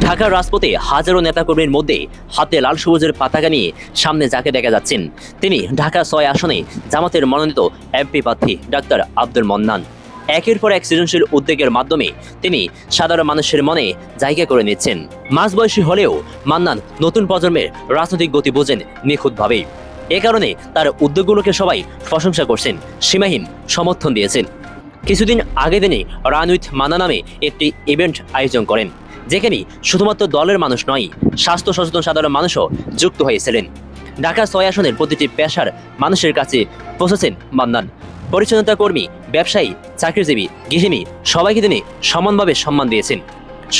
ঢাকার রাজপথে হাজারো নেতাকর্মীর মধ্যে হাতে লাল সবুজের পতাকা নিয়ে সামনে যাকে দেখা যাচ্ছেন, তিনি ঢাকা ছয় আসনে জামাতের মনোনীত এমপি প্রার্থী ডাক্তার আব্দুল মন্নান। একের পর এক সৃজনশীল উদ্যোগের মাধ্যমে তিনি সাধারণ মানুষের মনে জায়গা করে নিচ্ছেন। মাঝবয়সী হলেও মান্নান নতুন প্রজন্মের রাজনৈতিক গতি বোঝেন নিখুঁতভাবেই। এ কারণে তার উদ্যোগগুলোকে সবাই প্রশংসা করছেন, সীমাহীন সমর্থন দিয়েছেন। কিছুদিন আগে তিনি রান উইথ মানা নামে একটি ইভেন্ট আয়োজন করেন। যেখানে শুধুমাত্র দলের মানুষ নয়, স্বাস্থ্য সচেতন সাধারণ মানুষও যুক্ত হয়েছিলেন। ঢাকা ছয় আসনের প্রতিটি পেশার মানুষের কাছে পৌঁছেছেন মান্নান। পরিচ্ছন্নতা কর্মী, ব্যবসায়ী, চাকরিজীবী, গৃহিণী সবাইকে তিনি সমানভাবে সম্মান দিয়েছেন।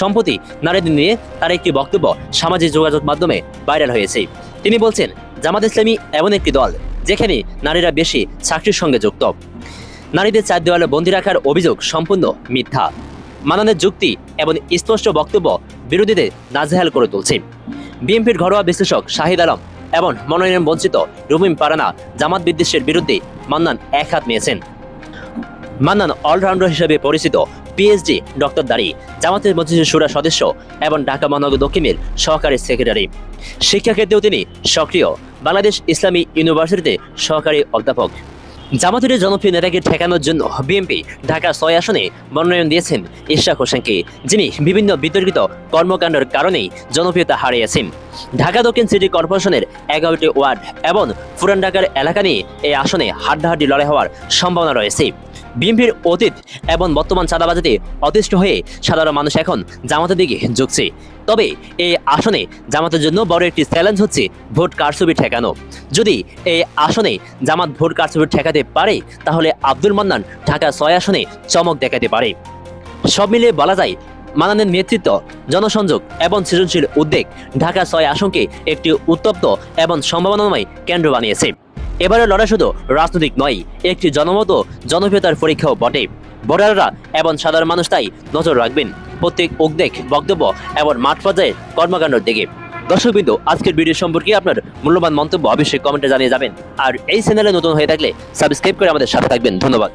সম্প্রতি নারীদের নিয়ে তার একটি বক্তব্য সামাজিক যোগাযোগ মাধ্যমে ভাইরাল হয়েছে। তিনি বলছেন, জামাত ইসলামী এমন একটি দল যেখানে নারীরা বেশি চাকরির সঙ্গে যুক্ত। নারীদের চার দেওয়ালে বন্দি রাখার অভিযোগ সম্পূর্ণ মিথ্যা। মানানের যুক্তি এবং স্পষ্ট বক্তব্য বিরোধীদের নাজেহাল করে তুলছে। বিএনপির ঘরোয়া বিশ্লেষক শাহিদ আলম এবং মনোনয়ন বঞ্চিত রুমিম পারানা জামাত বিদ্বেষের বিরুদ্ধে মান্নান এক হাত নিয়েছেন। মান্নান অলরাউন্ডার হিসেবে পরিচিত পিএইচডি ডক্টর দারি, জামাতের মজলিসের সুরা সদস্য এবং ঢাকা মহানগর দক্ষিণের সহকারী সেক্রেটারি। শিক্ষাক্ষেত্রেও তিনি সক্রিয়। বাংলাদেশ ইসলামী ইউনিভার্সিটিতে সহকারী অধ্যাপক। জামাতের জনপ্রিয় নেতাকে ঠেকানোর জন্য বিএনপি ঢাকা ছয় আসনে মনোনয়ন দিয়েছেন ইশাক হোসেনকে, যিনি বিভিন্ন বিতর্কিত কর্মকাণ্ডের কারণেই জনপ্রিয়তা হারিয়েছেন। ঢাকা দক্ষিণ সিটি কর্পোরেশনের এগারোটি ওয়ার্ড এবং পুরান ঢাকার এলাকা নিয়ে এই আসনে হাড্ডাহাড্ডি লড়াই হওয়ার সম্ভাবনা রয়েছে। বিএনপির অতীত এবং বর্তমান চাঁদাবাজিতে অতিষ্ঠ হয়ে সাধারণ মানুষ এখন জামাতের দিকে ঝুঁকছে। তবে এই আসনে জামাতের জন্য বড় একটি চ্যালেঞ্জ হচ্ছে ভোট কারচুপি ঠেকানো। যদি এই আসনে জামাত ভোট কারচুপি ঠেকাতে পারে, তাহলে আব্দুল মান্নান ঢাকা ছয় আসনে চমক দেখাতে পারে। সব মিলিয়ে বলা যায় মানানের নেতৃত্ব, জনসংযোগ এবং সৃজনশীল উদ্যোগ ঢাকা ছয় আসনকে একটি উত্তপ্ত এবং সম্ভাবনাময় কেন্দ্র বানিয়েছে। এবারে লড়াই শুধু রাজনৈতিক নয়, একটি জনমত জনপ্রিয়তার পরীক্ষাও বটে। ভোটাররা এবং সাধারণ মানুষ তাই নজর রাখবেন। প্রত্যেক উদ্বেগ বক্তব্য এবং মাঠ পর্যায়ে কর্মকাণ্ডের দিকে। দর্শকবৃন্দ, আজকের ভিডিও সম্পর্কে আপনার মূল্যবান মন্তব্য অবশ্যই কমেন্টে জানিয়ে যাবেন। আর এই চ্যানেলে নতুন হয়ে থাকলে সাবস্ক্রাইব করে আমাদের সাথে থাকবেন। ধন্যবাদ।